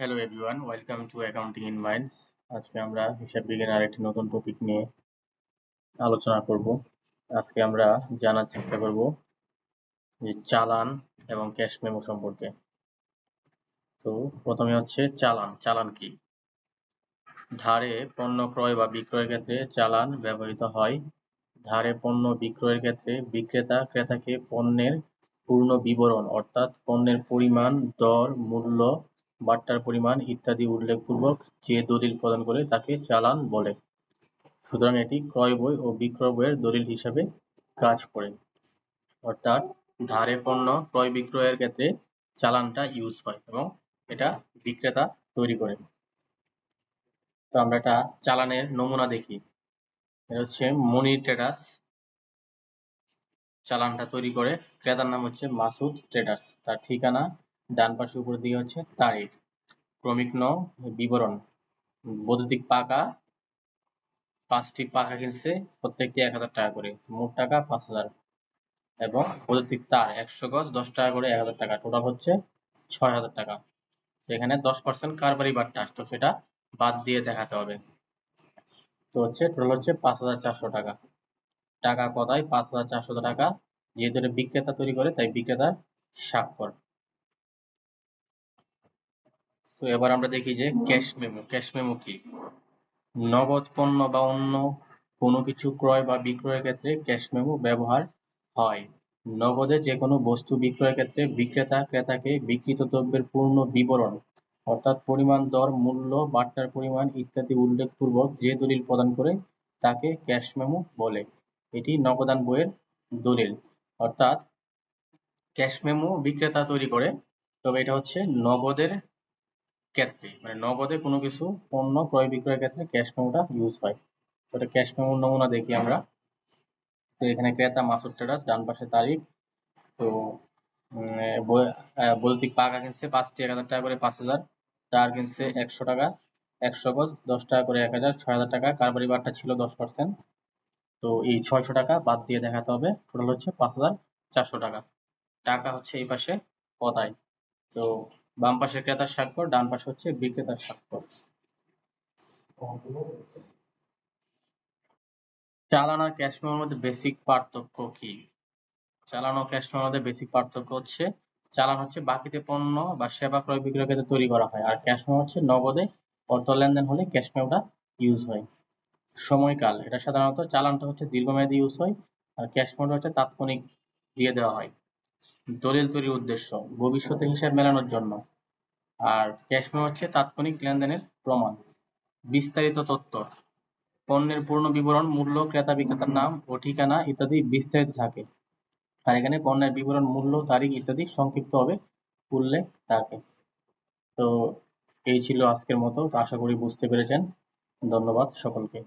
Hello everyone welcome to accounting in minds আজকে আমরা হিসাব বিজ্ঞানের একটি নতুন টপিক নিয়ে আলোচনা করব। আজকে আমরা জানার চেষ্টা করব যে চালান এবং ক্যাশ মেমো সম্পর্কে। তো প্রথমে হচ্ছে চালান। চালান কি? ধারে পণ্য ক্রয় বা বিক্রয়ের ক্ষেত্রে চালান ব্যবহৃত হয়। ধারে পণ্য বিক্রয়ের ক্ষেত্রে বিক্রেতা, ক্রেতাকে পণ্যের পূর্ণ বিবরণ অর্থাৎ পণ্যের পরিমাণ, দর, মূল্য বাট্টার পরিমাণ ইত্যাদি উল্লেখপূর্বক যে দলিল প্রদান করে তাকে চালান বলে। সুতরাং এটি ক্রয় বই ও বিক্রয় বইয়ের দলিল হিসাবে কাজ করে। অর্থাৎ ধারে পণ্য ক্রয় বিক্রয়ের ক্ষেত্রে চালানটা ইউজ হয় এবং এটা বিক্রেতা তৈরি করে। তো আমরা একটা চালানের নমুনা দেখি। এটা হচ্ছে মনি ট্রেডার্স। চালানটা তৈরি করে, ক্রেতার নাম হচ্ছে মাসুদ ট্রেডার্স। তার ঠিকানা ডান পাশে উপর দিকে হচ্ছে তারিখ, ক্রমিক ন, বিবরণ। বৈদ্যুতিক পাকা, পাঁচটি পাখা কিনছে প্রত্যেকটি এক হাজার টাকা করে, মোট টাকা পাঁচ হাজার। এবং বৈদ্যুতিক তার, একশো গজ, দশ টাকা করে এক হাজার টাকা টোটাল হচ্ছে ছয় হাজার টাকা। এখানে দশ পার্সেন্ট কারবারি বাট্টা আসতো সেটা বাদ দিয়ে দেখাতে হবে। তো হচ্ছে টোটাল হচ্ছে পাঁচ হাজার চারশো টাকা। টাকা কথায় পাঁচ হাজার চারশো টাকা, যেহেতু বিক্রেতা তৈরি করে, তাই বিক্রেতার স্বাক্ষর। তো এবার আমরা দেখি যে ক্যাশ মেমো ক্যাশ মেমো কি? নগদ পণ্য বা অন্য কোনো কিছু ক্রয় বা বিক্রয়ের ক্ষেত্রে ক্যাশ মেমো ব্যবহার হয়। নগদে যে কোনো বস্তু বিক্রয়ের ক্ষেত্রে বিক্রেতা, ক্রেতাকে বিক্রিত দ্রব্যের পূর্ণ বিবরণ, অর্থাৎ পরিমাণ, দর, মূল্য, বাট্টার পরিমাণ ইত্যাদি উল্লেখপূর্বক যে দলিল প্রদান করে তাকে ক্যাশ মেমো বলে। এটি নগদান বইয়ের দলিল। অর্থাৎ ক্যাশ মেমো বিক্রেতা তৈরি করে, তবে এটা হচ্ছে নগদের ক্ষেত্রে মানে নগদে কোনো কিছু পণ্য ক্রয় বিক্রয়ের ক্ষেত্রে ক্যাশ মেমোটা ইউজ হয়। তো এটা ক্যাশ মেমোর নমুনা দেখি আমরা। তো এখানে ক্রেতা মাসুর ট্রেডার্স ডান পাশে তারিখ। তো বৈদ্যুতিক পাকা কিনছে পাঁচটি এক হাজার টাকা করে, পাঁচ হাজার। তার কিনছে একশো টাকা, একশো গজ, দশ টাকা করে এক হাজার, ছয় হাজার টাকা। কারবারি বারটা ছিল দশ পার্সেন্ট তো এই ছয়শো টাকা বাদ দিয়ে দেখাতে হবে। টোটাল হচ্ছে পাঁচ হাজার চারশো টাকা। টাকা হচ্ছে এই পাশে পদায় তো বাম পাশে ক্রেতার স্বাক্ষর, ডান পাশে হচ্ছে বিক্রেতার স্বাক্ষর। চালান আর ক্যাশ মেমোর মধ্যে বেসিক পার্থক্য কি? চালান ও ক্যাশ মেমোর মধ্যে বেসিক পার্থক্য হচ্ছে, চালান হচ্ছে বাকিতে পণ্য বা সেবা ক্রয় বিক্রয় ক্ষেত্রে তৈরি করা হয়। আর ক্যাশ মেমো হচ্ছে নগদে, অর্থ লেনদেন হলে ক্যাশ মেমোটা ইউজ হয়। সময়কাল, এটা সাধারণত চালানটা হচ্ছে দীর্ঘমেয়াদী ইউজ হয়, আর ক্যাশ মেমোটা হচ্ছে তাৎক্ষণিক দিয়ে দেওয়া হয়। দলিল তৈরির উদ্দেশ্য, ভবিষ্যতে হিসাব মেলানোর জন্য। আর ক্যাশ মেমো হচ্ছে তাৎক্ষণিক লেনদেনের প্রমাণ। বিস্তারিত তথ্য। পণ্যের পূর্ণ বিবরণ, মূল্য, ক্রেতা বিক্রেতার নাম ও ঠিকানা ইত্যাদি বিস্তারিত থাকে। আর এখানে পণ্যের বিবরণ, মূল্য, তারিখ ইত্যাদি সংক্ষিপ্তভাবে উল্লেখ থাকে। তো এই ছিল আজকের মতো। আশা করি বুঝতে পেরেছেন। ধন্যবাদ সকলকে।